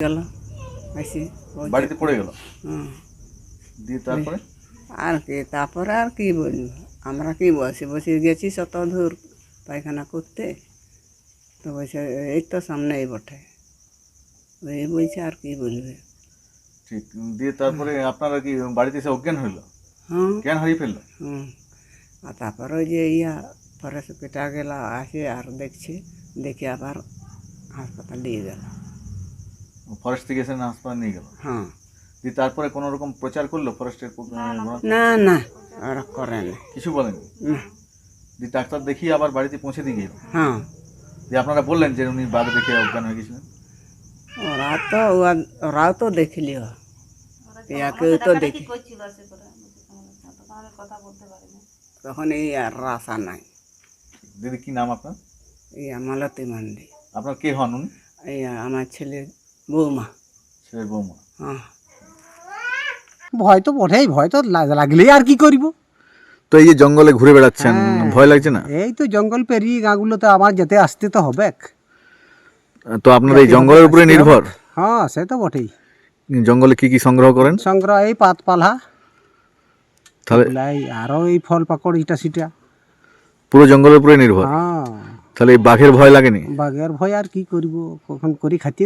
গেল ওই- বাড়িতে পড়ে গেল? দিয়ে তারপরে? আর কি তারপরে আর কি বলব আমরা কি বসে বসে গেছি শত দূর পায়খানা করতে তো বলছে এই তো সামনেই বটে। ওই বলছে আর কি বলবে? ঠিক দিয়ে তারপরে আপনারা কি বাড়িতে এসে অজ্ঞান হইল? হ্যাঁ। জ্ঞান হারিয়ে ফেলল? হুম। আর তারপরে ওই যে ইয়া পরে সে পেটা গেল আসে আর দেখছে দেখে আবার হাসপাতাল দিয়ে গেল। ফরেস্ট থেকে এসে হাসপাতাল নিয়ে গেল। হ্যাঁ। দিয়ে তারপরে কোনো রকম প্রচার করল ফরেস্টের না না। ওরা করে না। কিছু বলেনি? না। দিয়ে ডাক্তার দেখিয়ে আবার বাড়িতে পৌঁছে দিয়ে গেল। হ্যাঁ। দিয়ে আপনারা বললেন যে উনি বাঘ দেখে অজ্ঞান হয়ে গেছিলেন। ওরা তো ওরা- ওরাও তো দেখলিও। ইয়া কেউ তো দেখি। তখন এই আর রাসা নাই। দিদি কি নাম আপনার? এই মালতী মান্ডি। আপনার কে হন উনি? এই আমার ছেলে বৌমা। ছেলের বৌমা। হ্যাঁ। ভয় তো বটেই ভয় তো লাগ- লাগলেই আর কি করিব? তো এই যে জঙ্গলে ঘুরে বেড়াচ্ছেন হ্যাঁ। ভয় লাগছে না? এই তো জঙ্গল পেরিয়ে গাঁগুলোতে আবার যেতে আসতে তো হবে। তো আপনার এই জঙ্গলের উপরে নির্ভর? হ্যাঁ সে তো বটেই। জঙ্গলে কি কি সংগ্রহ করেন? সংগ্রহ এই পাত পালা তাহলে এই আরও এই ফল পাকড় ইটা সিটা। পুরো জঙ্গলের উপরে নির্ভর? হ্যাঁ। তাহলে বাঘের ভয় লাগেনি? বাঘের ভয় আর কি করিব কখন করি খাতি